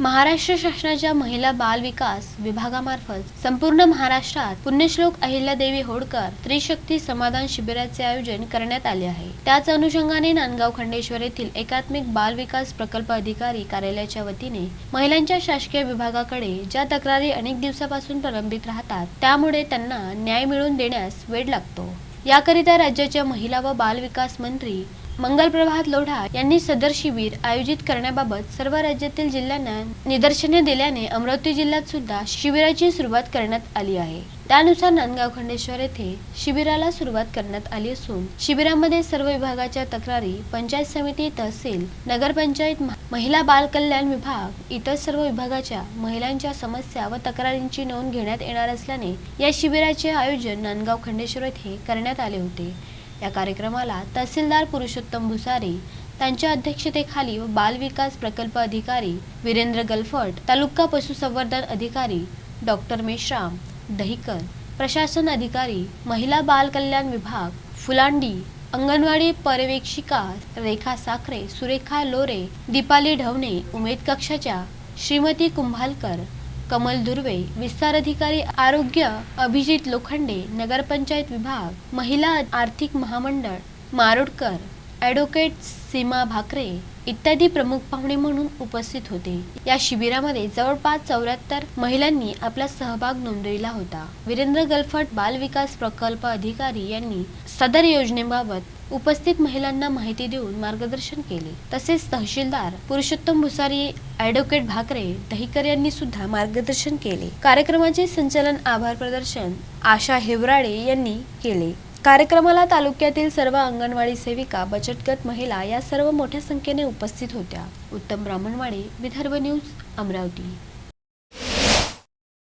महाराष्ट्र शासनाच्या महिला बाल विकास विभागामार्फत संपूर्ण महाराष्ट्रात पुण्यश्लोक अहिल्यादेवी होळकर त्रिशक्ती समाधान शिबिराचे आयोजन करण्यात आले आहे. त्याच अनुषंगाने नांदगाव खंडेश्वर येथील एकात्मिक बाल विकास प्रकल्प अधिकारी कार्यालयाच्या वतीने महिलांच्या शासकीय विभागाकडे ज्या तक्रारी अनेक दिवसापासून प्रलंबित राहतात त्यामुळे त्यांना न्याय मिळवून देण्यास वेळ लागतो. याकरिता राज्याच्या महिला व बाल विकास मंत्री मंगल प्रभात लोढा यांनी सदर शिबिर आयोजित करण्याबाबत सर्व राज्यातील जिल्ह्यांना निदर्शने दिल्याने अमरावती जिल्ह्यात सुद्धा शिबिराची सुरुवात करण्यात आली आहे. त्यानुसार नांदगाव खंडेश्वर येथे शिबिराला सुरुवात करण्यात आली असून शिबिरामध्ये सर्व विभागाच्या तक्रारी पंचायत समिती तहसील नगरपंचायत महिला बाल कल्याण विभाग इतर सर्व विभागाच्या महिलांच्या समस्या व तक्रारींची नोंद घेण्यात येणार असल्याने या शिबिराचे आयोजन नांदगाव खंडेश्वर येथे करण्यात आले होते. या कार्यक्रमाला तहसीलदार पुरुषोत्तम भुसारे त्यांच्या अध्यक्षतेखाली व बाल विकास प्रकल्प अधिकारी वीरेंद्र गलफट तालुका पशुसंवर्धन अधिकारी डॉक्टर मेश्राम दहिकर प्रशासन अधिकारी महिला बाल कल्याण विभाग फुलांडी अंगणवाडी पर्यवेक्षिका रेखा साखरे सुरेखा लोरे दीपाली ढवणे उमेद कक्षाच्या श्रीमती कुंभालकर कमल दुर्वे विस्तार अधिकारी आरोग्य अभिजित लोखंडे नगरपंचायत विभाग महिला आर्थिक महामंडळ मारोडकर. ॲडव्होकेट सीमा भाकरे इत्यादी प्रमुख पाहुणे म्हणून उपस्थित होते. या शिबिरामध्ये जवळपास चौऱ्याहत्तर महिलांनी आपला सहभाग नोंदविला होता. वीरेंद्र गलफट बाल विकास प्रकल्प अधिकारी यांनी सदर योजनेबाबत उपस्थित महिलांना माहिती देऊन मार्गदर्शन केले. तसेच तहसीलदार पुरुषोत्तम भुसारी ॲडव्होकेट भाकरे दहीकर यांनी सुद्धा मार्गदर्शन केले. कार्यक्रमाचे संचालन आभार प्रदर्शन आशा हेवराळे यांनी केले. कार्यक्रमाला तालुक्यातील सर्व अंगणवाडी सेविका बचतगट महिला या सर्व मोठ्या संख्येने उपस्थित होत्या. उत्तम ब्राह्मणवाडी विदर्भ न्यूज अमरावती.